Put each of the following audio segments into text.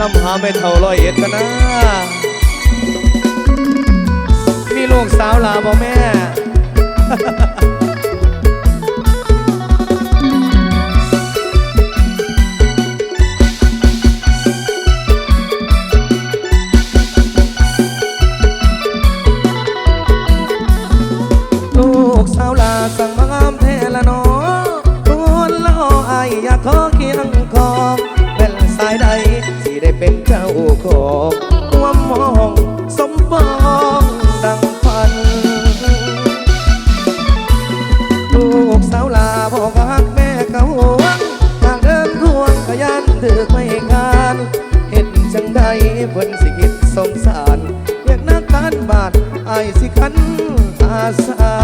น้ำหาไม่เท่าร้อยเอ็ดกันนะ มีลูกสาวลาบ่แม่ เป็นเจ้าของความมองสมปองดังฝัน ลูกสาวลาบอกพักแม่กังวลทางเดินทวงขยันถือไม่คานเห็นจังใดเพิ่นสิคิดสงสารอยากนักการบาดไอสิขันอาสา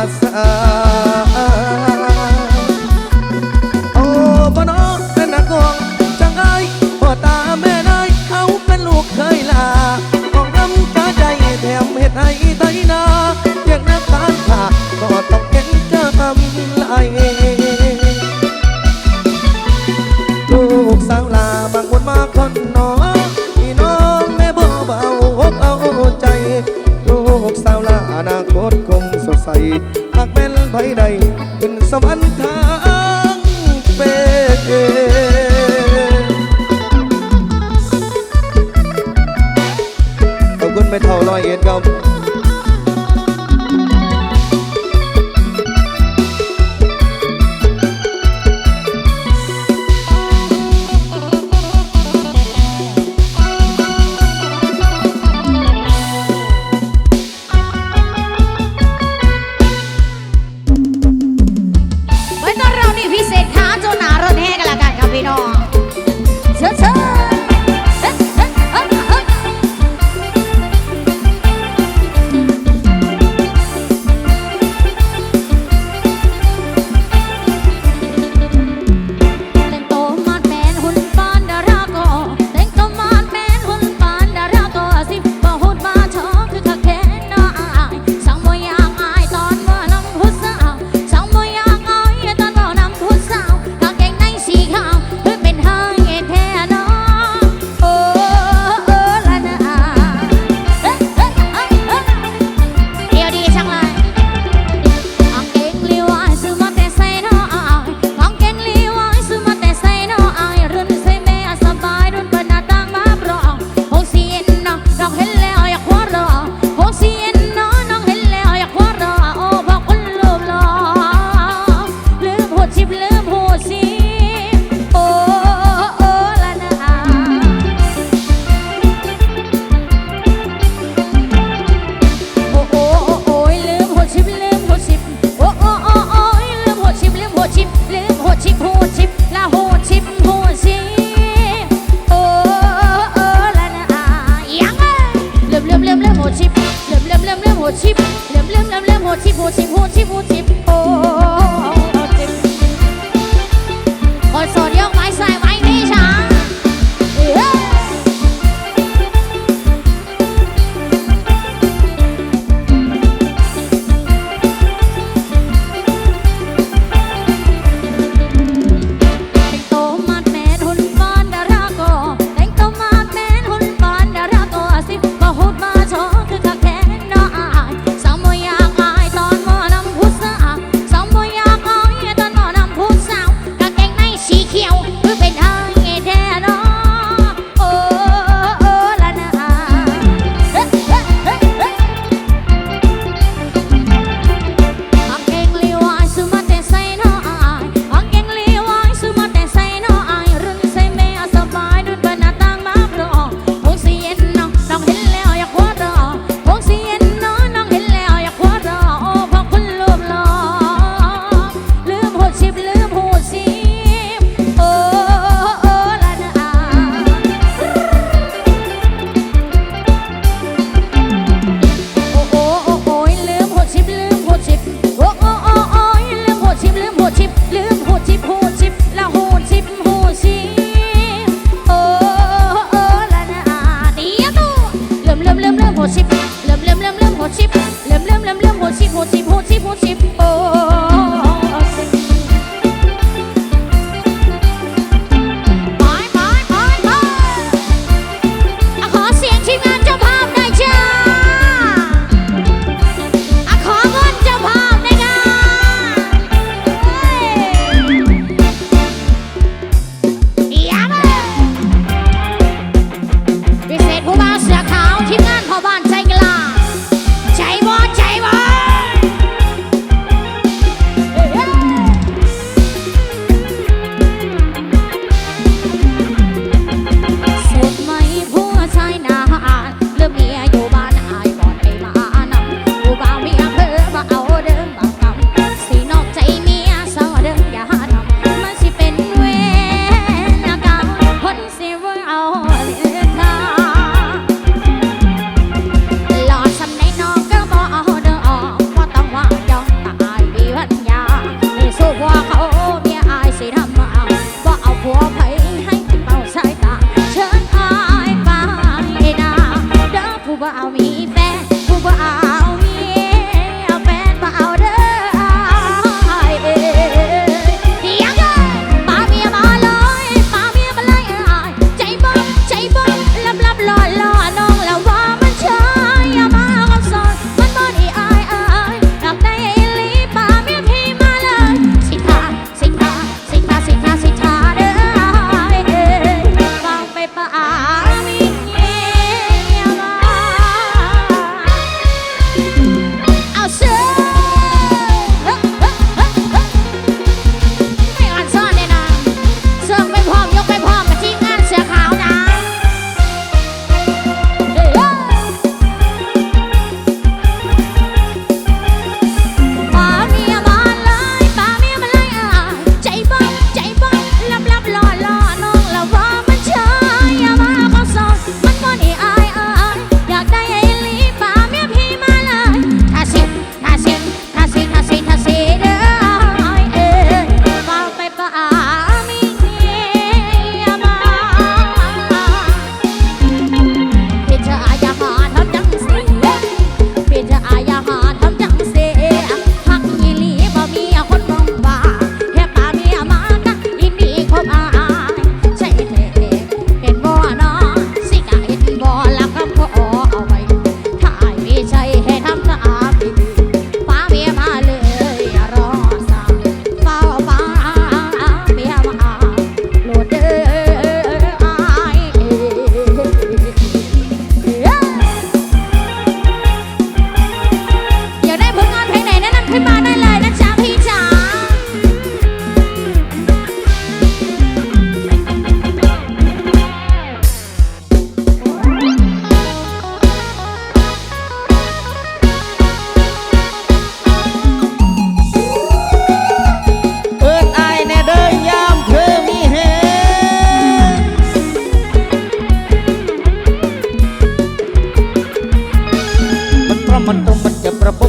i'm perasaan ไปเท่าร้อยเอ็ดครับ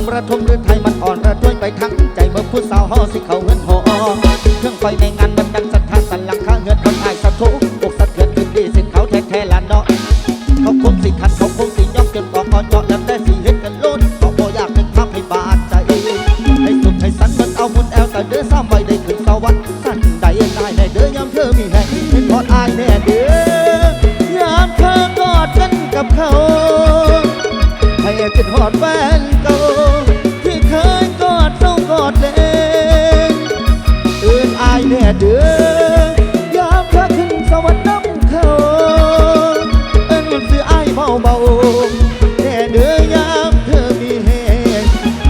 มระทมหรือไทยมันอ่อนระทวยไปทั้งใจเมื่อผู้สาวหอสิเขาเงินห่อเครื่องไฟในงานมันดังส เมาเบาแน่เดือยามเธอมีเหง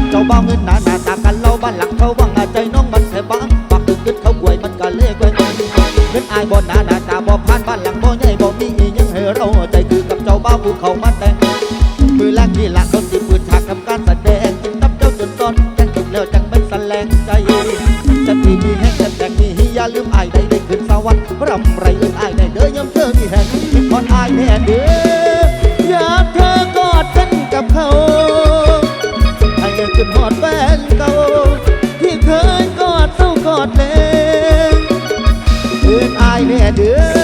เจ้าบ่าเงินหนาหนาตากันเล่าบ้านหลังเขาว่างใจน้องมันแทบ้างปากตึกตึกเขาป่วยมันก็เล่กวยงเงินอายบ่หนาหนาตาบ่ผ่านบ้านหลังบ่ใหญ่บ่มีอียังให้เราใจคือกับเจ้าบ่าวผู้เขามาแต่งมือแรกที่หลังเขาสิปืนฉากทำการแสดงนับเจ้าจนตอนแจังถึงแล้วจังไม่แลงใจจะมีมีแห้งจะแตกมีฮิยาลืมอายได้ได้ขึ้นสวรรค์รำไร อายแน่เดือ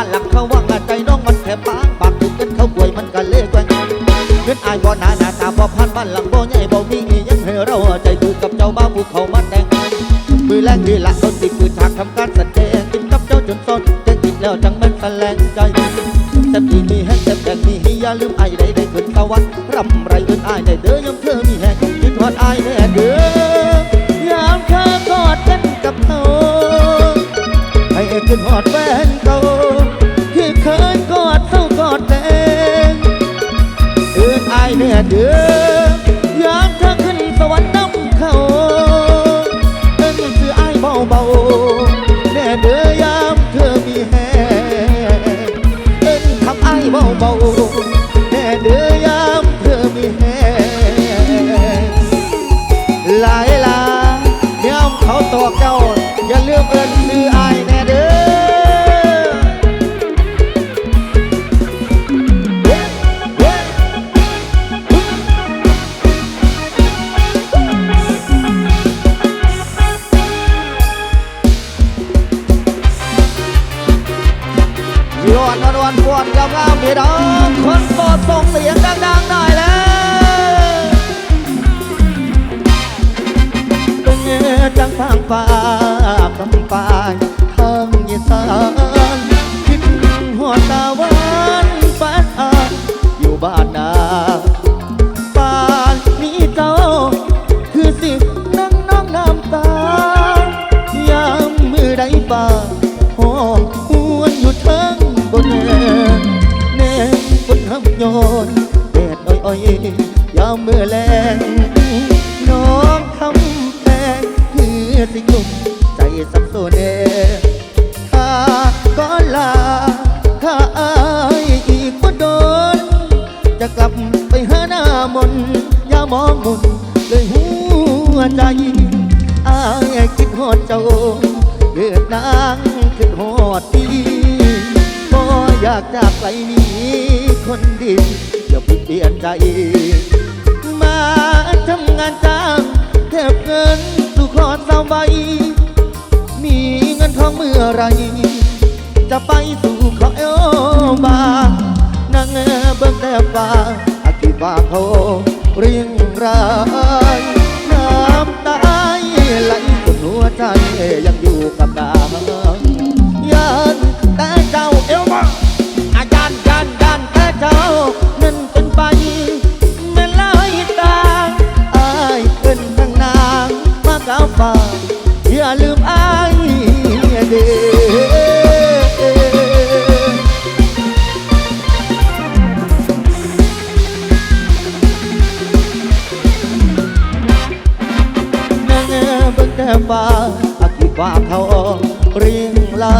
บ้านหลังเขาว่างใจน้องมันแค่ปางปากถึงกันเขาป่วยมันก็เล่กว่าไงเงินอายบ่หนาหนาตาบ่พันบ้านหลังบ่ใหญ่บ่มีอีหยังให้เราใจคือกับเจ้าบ้าผู้เขามาแต่งมือแรกดีละต้นติดคือฉากทำการแสดงกินกับเจ้าจนสดจะกินแล้วจังมันแสลงใจแต่ปีนี้ให้แต่แต่มีให้อย่าลืมไอ้ายได้ได้ขึ้นสวรรค์รำไรเอินอายได้เด้อยามเธอมีแหงคิดฮอดอายแน่เด้อยามเธอกอดกันกับเขาให้ขึ้นหอดแฟนา จะไปสู่ขอเอวบางนั่งเบิ่งแต่ฟ้าอาคิดว่าโทเรียงรายน้ำตาไหลจนหัวใจยังอยู่กับกา เบิ่งแต่ฟ้าอาคิดว่าเขาเรียงลา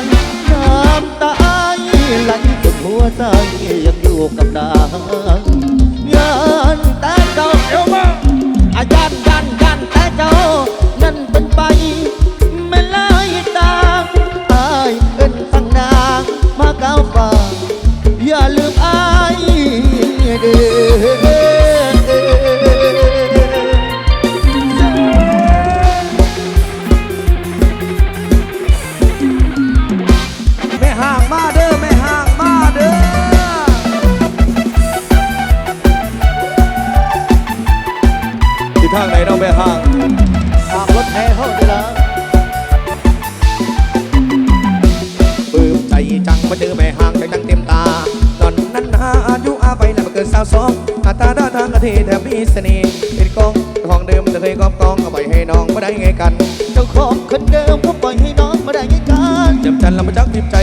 ยน้ำตาไหลจนหัวใจยังอยู่กับดางยันแต่เจ้าเอวมาอายันยันยันแต่เจ้านั่นเป็นไป ทางไหนเนาะแม่ห่างทางรถแห่เข้าเวลาปลื้มใจจังมาเจอแม่ห่างใจจังเต็มตาตอนนั้นหาอายุอาไปแล้วมาเกิดสาวสองหน้าตาด้านทางกะเทแถมมีเสน่ห์เป็นกองของเดิมแต่เคยกอบกองเอาไปให้น้องมาได้ไงกัน เจ้าของคนเดิมเขาปล่อยให้น้องมาได้ไงกันจำจันลำมาจักทิพใจ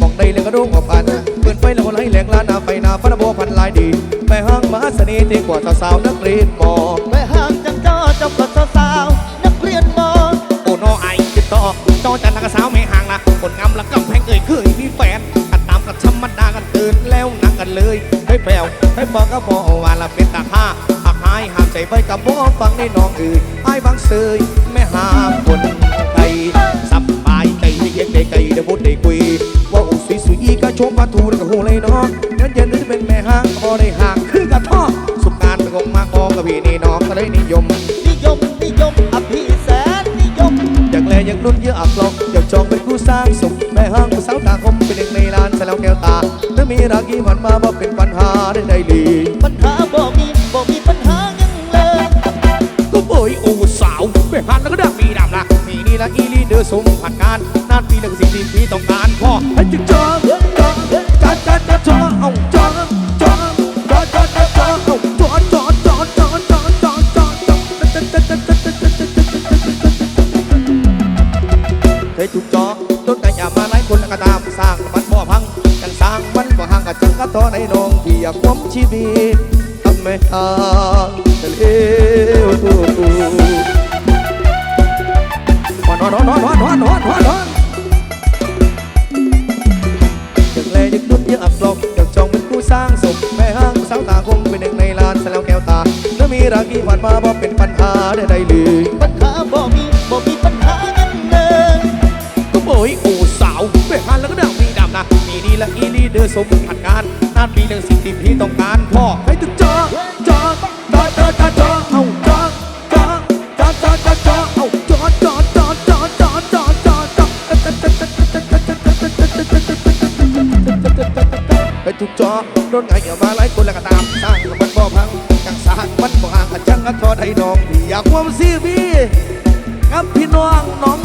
มองได้เลยก็รุ่งออกอันเปิดไฟแล้วคนให้แหลงล้านาไฟนาฟ้าหนโบพันลายดี สน่ห์เทกว่าสาวนักเรียนมอแม่ห่างจังจอเจ้าก็สาวนักเรียนมอโอ้นอไอติดต่อจอจันทร์นักสาวไม่ห่างนะคนงามละกำแพงเอ่ยคือมีแฟนอันตามกับธรรมดากันตื่นแล้วนักกันเลยให้แปลวให้บอกก็บอกว่าละเป็นตาข้าหักหายห้ามใจไว้กับบ่ฟังในน้องอื่นไอ้บางเสยแม่หาคนไทยสบายใจเย็นไกลเดี๋ยวพูดได้คุยว่าอุสุยสุยก็ชมพาทูแล้วก็หูเลยนาะงั้นเย็นนี้เป็นแม่ห้างก็บ่ได้ห่าง งมาออกกับพี่นี่น้องก็ได้นิยม นิยมนิยมอภิแสนนิยม อยากแลอยากลุ้นเยอะอักลองอยากจองเป็นคู่สร้างสุขแม่ห้างผู้สาวตาคมเป็นเด็กในร้านใส่แล้วแก้วตาถ้ามีรักกี่ผ่านมาบ่เป็นปัญหาได้ได้ลีปัญหาบ่มีบ่มีปัญหาหยังเลยก็เบยโอ้สาวแม่หันแล้วก็ดักมีดำนะมีนี่ละอีลีเดอร์สมผ่านการนานปีหนึ่งสิ่งที่พี่ต้องการพ่อให้จึงจองจองจ้าจ้าจ้าจองเอาจอง ยถูกจองต้นกระยามาหลายคนแล้วก็ตามสร้างมันบ่พัง กันสร้างมันบ่ห่างกับจังกะต่อในนองที่อยากความชีวิตทำไม่ทางจะเลวตัวกูนอนนอนนอนนอนนอนนอนนอนนอนอยากแลอยากนุ่นอยากอับกลอกอยากจองเป็นคู่สร้างสมแม่ห้างสาวตาคงเป็นหนึ่งในล้านแสแล้วแก้วตาแล้วมีรักที่ผ่านมาบ่เป็นปัญหาใดๆเลย ละอีลีเดอร์สมผัดการนานปีหนึ่งสิ่งที่พี่ต้องการพ่อให้ถึงจอจอจอจอจอจอเอาจอจอจอจอจอจอเอาจอจอจอจอจอจอจอจอไปทุกจอโดนไงเกี่ยวมาหลายคนแล้วก็ตามสร้างมันบ่พังจังสางมันบ่ห่างกันจังก็ทอดให้น้องที่อยากความซีบีกับพี่น้องน้อง